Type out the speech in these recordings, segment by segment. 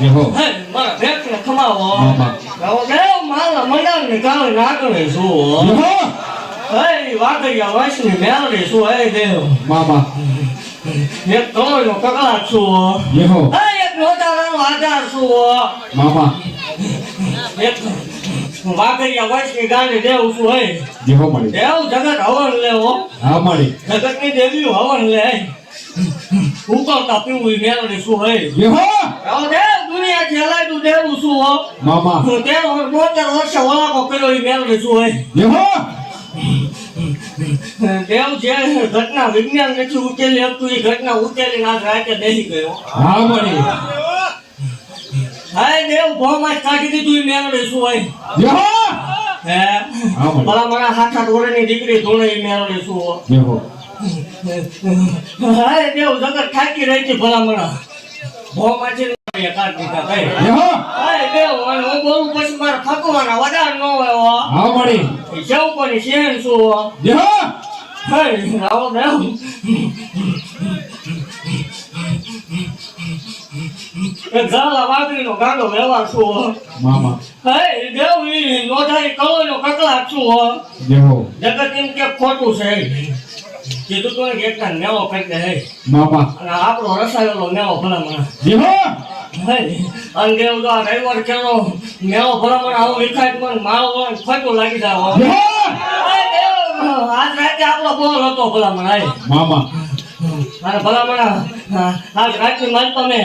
મારા ભેટને ખમાવો મામા હવે દેવ કાલે નાગણે શું હે વાગડિયા વાંસની મેલડી શું હે દેવ મામા એક કમળનો કકળાટ છું હે એક નોટારાનો આધાર છું મામા એક વાગડિયા વાંસની ગાંડી દેવ છું હે યહો મળી દેવ જગત હવન લેવો હા મળી જગતની દેવી હવન લે ઉકળતા પીવું ઈ મેલડી શું હે દેવ હો. મામા. વર્ષે ઈ હે. દેવ જે ઘટના વિજ્ઞાન નથી ઉકેલી હતું એ ઘટના ઉકેલી આજ રાતે બેસી ગયો. હા મળી હાય દેવ ભોમાં કાઢી દીધું ઈ હોય યહો હે. હા. મળી ભલા મારા હાથ હાથ ઓળેની દીકરી ધોણે ઈ મેળવે શું હો. યહો હાય દેવ જગત થાકી રહી છે ભલા મારા. દીધા કઈ હું. બોલું પછી મારા ફકવાના વધારે ન હોય હા. શેન શું. યહો આવો દેવ ઝાલા વાઘરીનો ગાંડો વ્યવહાર શું હો. મામા. હે દેવ ઈ નોંધાઈ કળોનો કકળાટ શું હો. જગત એમ કે ખોટું છે. કીધું તો ને કે એકતા નેવો દે હે. મામા અને આપણો રસાયેલો નેવો ભલામણ. યહો હે. અને દેવ તો આ રવિવાર કેનો નેવો ભલામણ આવું વિખાય મને માવો ખોટું લાગી દેવ આજ રાતે આપણો બોલ હતો ભલામણ હે. મામા અને ભલામણ આજ રાતની માલ તમે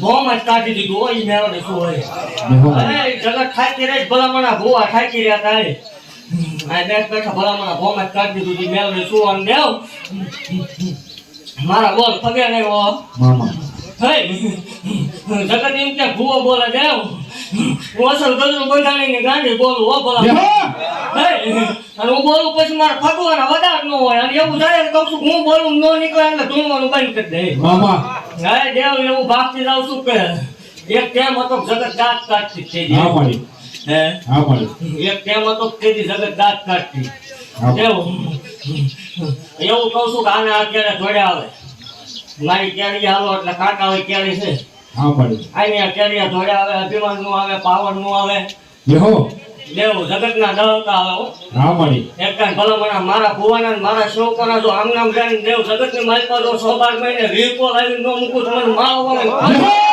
ભોમાં જ કાઢી દીધું હોય ઈ મેળો શું હોય. અરે જગત થાકી રહી ભલામણા ભૂવા થાકી રહ્યા થાય આ બેઠા ભલામણા ભોમાં કાઢી દીધું ઈ શું અને દેવ મારા બોલ પગે નહીં હો. જગત એમ કે ભૂવો બોલે દેવ હું અસલ ગજરું બંધાણીને ગાંડી બોલું હો ભલા અને હું બોલું પછી મારે ફગવાના વધારે ન હોય અને એવું થાય કહું છું હું બોલું ન નીકળે એટલે ધૂમવાનું બંધ કરી દે. મામા. હા દેવ એવું ભાગતી જાઉં છું કે એક ટાઈમ હતો જગત દાંત કાઢતી થઈ હે? હા મળી એક ટેમ હતો કે જગત દાંત કાઢતી. એવું એવું કહું છું કે આને આ ક્યારે આવે? મારી કેરી હાલો એટલે કાંટા હોય કેરી છે. હા મળી આની કેરી જોડે આવે અભિમાનનું આવે પાવરનું આવે. યહો દેવ જગત ના દળતા આવે. હો. મળી એક મારા ભુવાના ને મારા શોકોના જો આમ નામ જાણીને દેવ જગતની માલિકા જો સો બાર મહિને વીરકો લાવીને ન મૂકું તો મને મારવાનો યહો